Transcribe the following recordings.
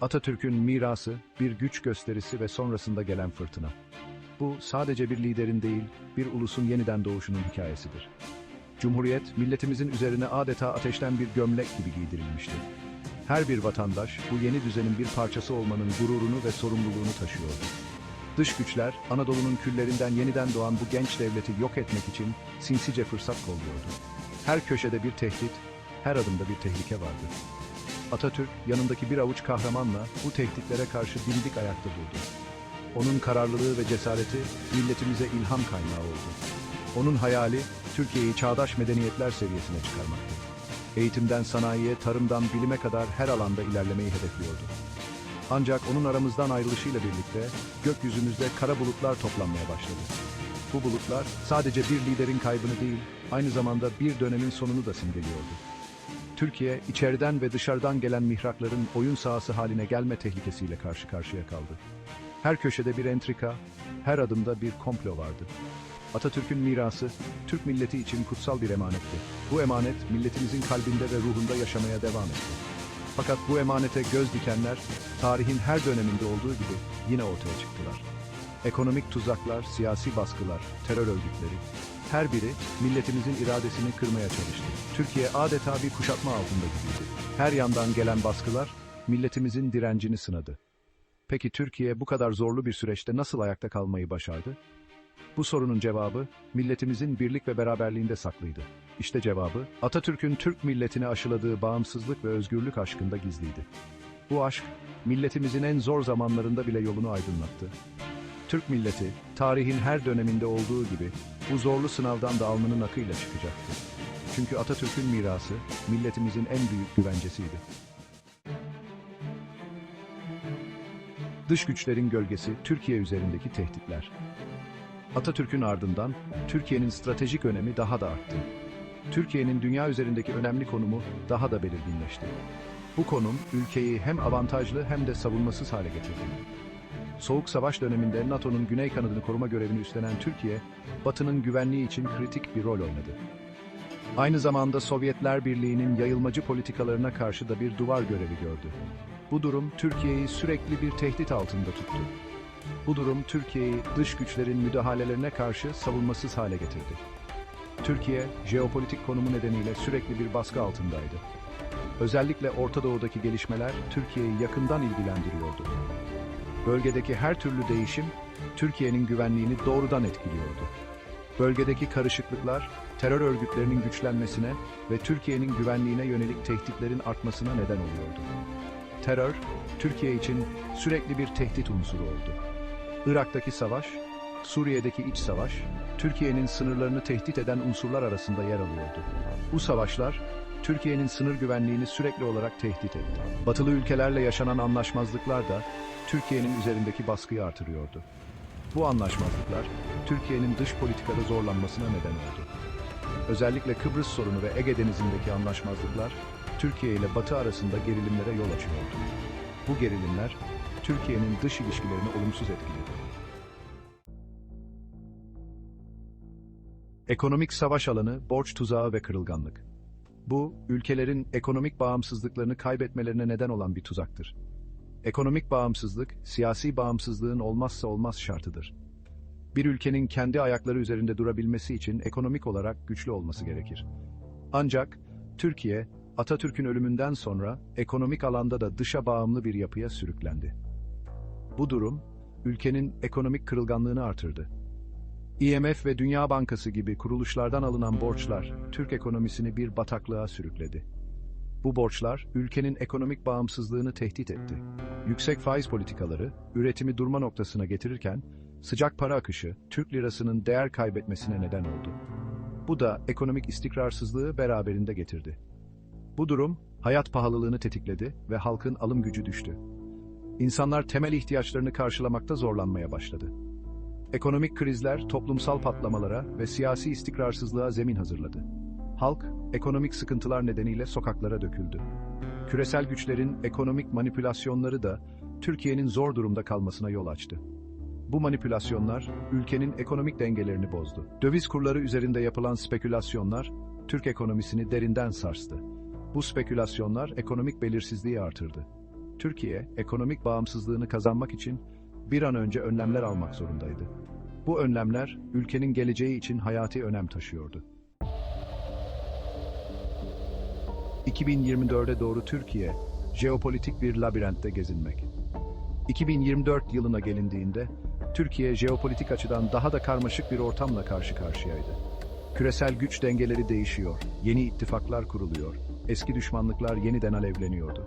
Atatürk'ün mirası, bir güç gösterisi ve sonrasında gelen fırtına. Bu sadece bir liderin değil, bir ulusun yeniden doğuşunun hikayesidir. Cumhuriyet, milletimizin üzerine adeta ateşten bir gömlek gibi giydirilmişti. Her bir vatandaş, bu yeni düzenin bir parçası olmanın gururunu ve sorumluluğunu taşıyordu. Dış güçler, Anadolu'nun küllerinden yeniden doğan bu genç devleti yok etmek için sinsice fırsat kolluyordu. Her köşede bir tehdit, her adımda bir tehlike vardı. Atatürk, yanındaki bir avuç kahramanla bu tehditlere karşı dimdik ayakta durdu. Onun kararlılığı ve cesareti milletimize ilham kaynağı oldu. Onun hayali, Türkiye'yi çağdaş medeniyetler seviyesine çıkarmaktı. Eğitimden sanayiye, tarımdan bilime kadar her alanda ilerlemeyi hedefliyordu. Ancak onun aramızdan ayrılışıyla birlikte gökyüzümüzde kara bulutlar toplanmaya başladı. Bu bulutlar sadece bir liderin kaybını değil, aynı zamanda bir dönemin sonunu da simgeliyordu. Türkiye, içeriden ve dışarıdan gelen mihrakların oyun sahası haline gelme tehlikesiyle karşı karşıya kaldı. Her köşede bir entrika, her adımda bir komplo vardı. Atatürk'ün mirası, Türk milleti için kutsal bir emanetti. Bu emanet, milletimizin kalbinde ve ruhunda yaşamaya devam etti. Fakat bu emanete göz dikenler, tarihin her döneminde olduğu gibi yine ortaya çıktılar. Ekonomik tuzaklar, siyasi baskılar, terör örgütleri, her biri milletimizin iradesini kırmaya çalıştı. Türkiye adeta bir kuşatma altında gibiydi. Her yandan gelen baskılar, milletimizin direncini sınadı. Peki Türkiye bu kadar zorlu bir süreçte nasıl ayakta kalmayı başardı? Bu sorunun cevabı, milletimizin birlik ve beraberliğinde saklıydı. İşte cevabı, Atatürk'ün Türk milletine aşıladığı bağımsızlık ve özgürlük aşkında gizliydi. Bu aşk, milletimizin en zor zamanlarında bile yolunu aydınlattı. Türk milleti, tarihin her döneminde olduğu gibi, bu zorlu sınavdan da alnının akıyla çıkacaktı. Çünkü Atatürk'ün mirası, milletimizin en büyük güvencesiydi. Dış güçlerin gölgesi, Türkiye üzerindeki tehditler. Atatürk'ün ardından Türkiye'nin stratejik önemi daha da arttı. Türkiye'nin dünya üzerindeki önemli konumu daha da belirginleşti. Bu konum ülkeyi hem avantajlı hem de savunmasız hale getirdi. Soğuk Savaş döneminde NATO'nun güney kanadını koruma görevini üstlenen Türkiye, Batı'nın güvenliği için kritik bir rol oynadı. Aynı zamanda Sovyetler Birliği'nin yayılmacı politikalarına karşı da bir duvar görevi gördü. Bu durum Türkiye'yi sürekli bir tehdit altında tuttu. Bu durum Türkiye'yi dış güçlerin müdahalelerine karşı savunmasız hale getirdi. Türkiye, jeopolitik konumu nedeniyle sürekli bir baskı altındaydı. Özellikle Orta Doğu'daki gelişmeler Türkiye'yi yakından ilgilendiriyordu. Bölgedeki her türlü değişim, Türkiye'nin güvenliğini doğrudan etkiliyordu. Bölgedeki karışıklıklar, terör örgütlerinin güçlenmesine ve Türkiye'nin güvenliğine yönelik tehditlerin artmasına neden oluyordu. Terör, Türkiye için sürekli bir tehdit unsuru oldu. Irak'taki savaş, Suriye'deki iç savaş, Türkiye'nin sınırlarını tehdit eden unsurlar arasında yer alıyordu. Bu savaşlar, Türkiye'nin sınır güvenliğini sürekli olarak tehdit etti. Batılı ülkelerle yaşanan anlaşmazlıklar da Türkiye'nin üzerindeki baskıyı artırıyordu. Bu anlaşmazlıklar, Türkiye'nin dış politikada zorlanmasına neden oldu. Özellikle Kıbrıs sorunu ve Ege Denizi'ndeki anlaşmazlıklar, Türkiye ile Batı arasında gerilimlere yol açıyordu. Bu gerilimler, Türkiye'nin dış ilişkilerini olumsuz etkiledi. Ekonomik savaş alanı, borç tuzağı ve kırılganlık. Bu, ülkelerin ekonomik bağımsızlıklarını kaybetmelerine neden olan bir tuzaktır. Ekonomik bağımsızlık, siyasi bağımsızlığın olmazsa olmaz şartıdır. Bir ülkenin kendi ayakları üzerinde durabilmesi için ekonomik olarak güçlü olması gerekir. Ancak Türkiye, Atatürk'ün ölümünden sonra ekonomik alanda da dışa bağımlı bir yapıya sürüklendi. Bu durum, ülkenin ekonomik kırılganlığını artırdı. IMF ve Dünya Bankası gibi kuruluşlardan alınan borçlar, Türk ekonomisini bir bataklığa sürükledi. Bu borçlar, ülkenin ekonomik bağımsızlığını tehdit etti. Yüksek faiz politikaları, üretimi durma noktasına getirirken, sıcak para akışı, Türk lirasının değer kaybetmesine neden oldu. Bu da ekonomik istikrarsızlığı beraberinde getirdi. Bu durum, hayat pahalılığını tetikledi ve halkın alım gücü düştü. İnsanlar temel ihtiyaçlarını karşılamakta zorlanmaya başladı. Ekonomik krizler toplumsal patlamalara ve siyasi istikrarsızlığa zemin hazırladı. Halk, ekonomik sıkıntılar nedeniyle sokaklara döküldü. Küresel güçlerin ekonomik manipülasyonları da Türkiye'nin zor durumda kalmasına yol açtı. Bu manipülasyonlar ülkenin ekonomik dengelerini bozdu. Döviz kurları üzerinde yapılan spekülasyonlar Türk ekonomisini derinden sarstı. Bu spekülasyonlar ekonomik belirsizliği artırdı. Türkiye, ekonomik bağımsızlığını kazanmak için bir an önce önlemler almak zorundaydı. Bu önlemler, ülkenin geleceği için hayati önem taşıyordu. 2024'e doğru Türkiye, jeopolitik bir labirentte gezinmek. 2024 yılına gelindiğinde, Türkiye jeopolitik açıdan daha da karmaşık bir ortamla karşı karşıyaydı. Küresel güç dengeleri değişiyor, yeni ittifaklar kuruluyor, eski düşmanlıklar yeniden alevleniyordu.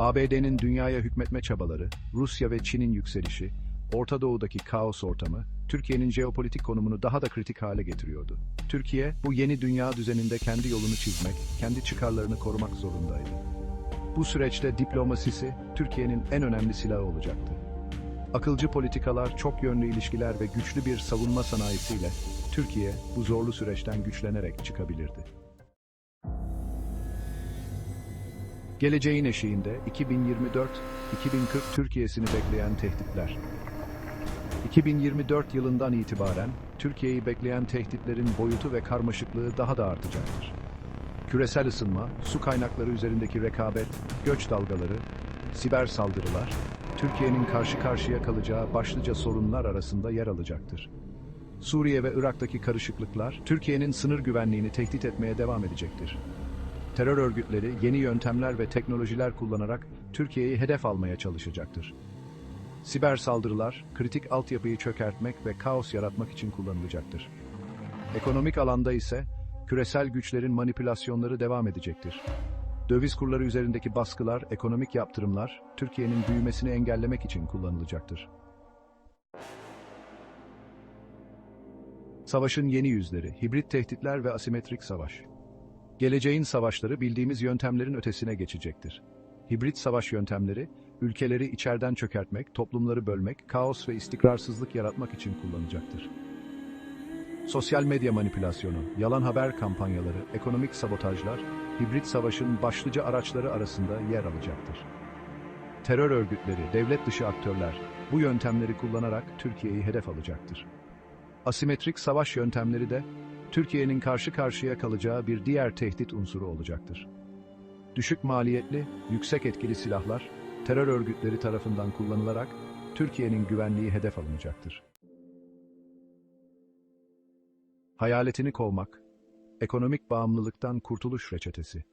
ABD'nin dünyaya hükmetme çabaları, Rusya ve Çin'in yükselişi, Orta Doğu'daki kaos ortamı, Türkiye'nin jeopolitik konumunu daha da kritik hale getiriyordu. Türkiye, bu yeni dünya düzeninde kendi yolunu çizmek, kendi çıkarlarını korumak zorundaydı. Bu süreçte diplomasisi, Türkiye'nin en önemli silahı olacaktı. Akılcı politikalar, çok yönlü ilişkiler ve güçlü bir savunma sanayisiyle Türkiye bu zorlu süreçten güçlenerek çıkabilirdi. Geleceğin eşiğinde 2024-2040 Türkiye'sini bekleyen tehditler. 2024 yılından itibaren Türkiye'yi bekleyen tehditlerin boyutu ve karmaşıklığı daha da artacaktır. Küresel ısınma, su kaynakları üzerindeki rekabet, göç dalgaları, siber saldırılar, Türkiye'nin karşı karşıya kalacağı başlıca sorunlar arasında yer alacaktır. Suriye ve Irak'taki karışıklıklar, Türkiye'nin sınır güvenliğini tehdit etmeye devam edecektir. Terör örgütleri yeni yöntemler ve teknolojiler kullanarak Türkiye'yi hedef almaya çalışacaktır. Siber saldırılar, kritik altyapıyı çökertmek ve kaos yaratmak için kullanılacaktır. Ekonomik alanda ise küresel güçlerin manipülasyonları devam edecektir. Döviz kurları üzerindeki baskılar, ekonomik yaptırımlar, Türkiye'nin büyümesini engellemek için kullanılacaktır. Savaşın yeni yüzleri, hibrit tehditler ve asimetrik savaş. Geleceğin savaşları bildiğimiz yöntemlerin ötesine geçecektir. Hibrit savaş yöntemleri, ülkeleri içeriden çökertmek, toplumları bölmek, kaos ve istikrarsızlık yaratmak için kullanacaktır. Sosyal medya manipülasyonu, yalan haber kampanyaları, ekonomik sabotajlar, hibrit savaşın başlıca araçları arasında yer alacaktır. Terör örgütleri, devlet dışı aktörler bu yöntemleri kullanarak Türkiye'yi hedef alacaktır. Asimetrik savaş yöntemleri de Türkiye'nin karşı karşıya kalacağı bir diğer tehdit unsuru olacaktır. Düşük maliyetli, yüksek etkili silahlar terör örgütleri tarafından kullanılarak Türkiye'nin güvenliği hedef alınacaktır. Hayaletini kovmak, ekonomik bağımlılıktan kurtuluş reçetesi.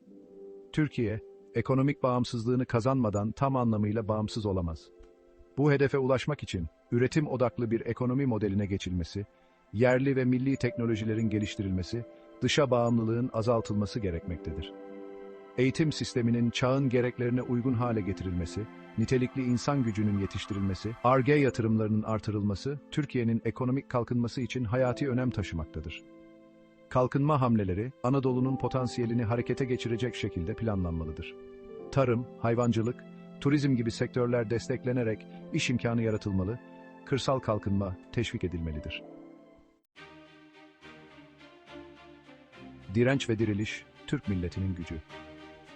Türkiye, ekonomik bağımsızlığını kazanmadan tam anlamıyla bağımsız olamaz. Bu hedefe ulaşmak için üretim odaklı bir ekonomi modeline geçilmesi, yerli ve milli teknolojilerin geliştirilmesi, dışa bağımlılığın azaltılması gerekmektedir. Eğitim sisteminin çağın gereklerine uygun hale getirilmesi, nitelikli insan gücünün yetiştirilmesi, ARGE yatırımlarının artırılması, Türkiye'nin ekonomik kalkınması için hayati önem taşımaktadır. Kalkınma hamleleri, Anadolu'nun potansiyelini harekete geçirecek şekilde planlanmalıdır. Tarım, hayvancılık, turizm gibi sektörler desteklenerek iş imkanı yaratılmalı, kırsal kalkınma teşvik edilmelidir. Direnç ve diriliş, Türk milletinin gücü.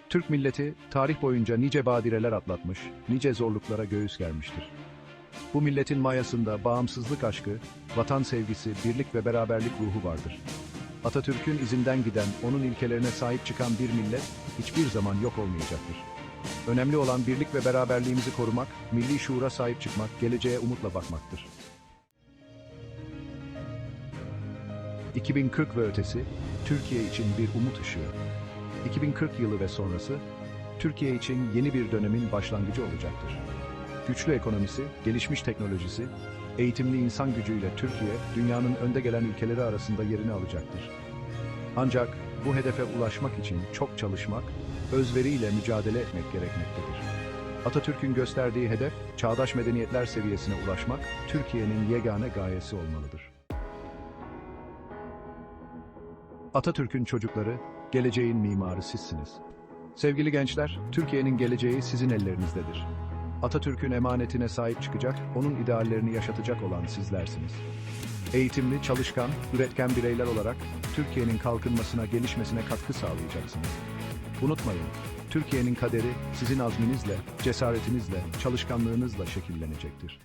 Türk milleti tarih boyunca nice badireler atlatmış, nice zorluklara göğüs germiştir. Bu milletin mayasında bağımsızlık aşkı, vatan sevgisi, birlik ve beraberlik ruhu vardır. Atatürk'ün izinden giden, onun ilkelerine sahip çıkan bir millet hiçbir zaman yok olmayacaktır. Önemli olan birlik ve beraberliğimizi korumak, milli şuura sahip çıkmak, geleceğe umutla bakmaktır. 2040 ve ötesi, Türkiye için bir umut ışığı. 2040 yılı ve sonrası, Türkiye için yeni bir dönemin başlangıcı olacaktır. Güçlü ekonomisi, gelişmiş teknolojisi, eğitimli insan gücüyle Türkiye, dünyanın önde gelen ülkeleri arasında yerini alacaktır. Ancak bu hedefe ulaşmak için çok çalışmak, özveriyle mücadele etmek gerekmektedir. Atatürk'ün gösterdiği hedef, çağdaş medeniyetler seviyesine ulaşmak, Türkiye'nin yegane gayesi olmalıdır. Atatürk'ün çocukları, geleceğin mimarı sizsiniz. Sevgili gençler, Türkiye'nin geleceği sizin ellerinizdedir. Atatürk'ün emanetine sahip çıkacak, onun ideallerini yaşatacak olan sizlersiniz. Eğitimli, çalışkan, üretken bireyler olarak Türkiye'nin kalkınmasına, gelişmesine katkı sağlayacaksınız. Unutmayın, Türkiye'nin kaderi sizin azminizle, cesaretinizle, çalışkanlığınızla şekillenecektir.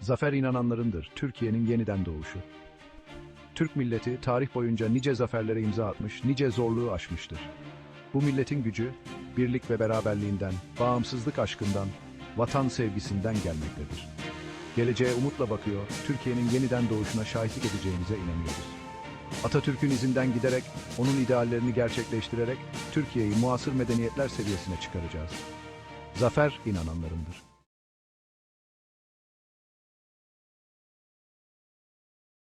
Zafer inananlarındır Türkiye'nin yeniden doğuşu. Türk milleti tarih boyunca nice zaferlere imza atmış, nice zorluğu aşmıştır. Bu milletin gücü, birlik ve beraberliğinden, bağımsızlık aşkından, vatan sevgisinden gelmektedir. Geleceğe umutla bakıyor, Türkiye'nin yeniden doğuşuna şahitlik edeceğimize inanıyoruz. Atatürk'ün izinden giderek, onun ideallerini gerçekleştirerek Türkiye'yi muasır medeniyetler seviyesine çıkaracağız. Zafer inananlarındır.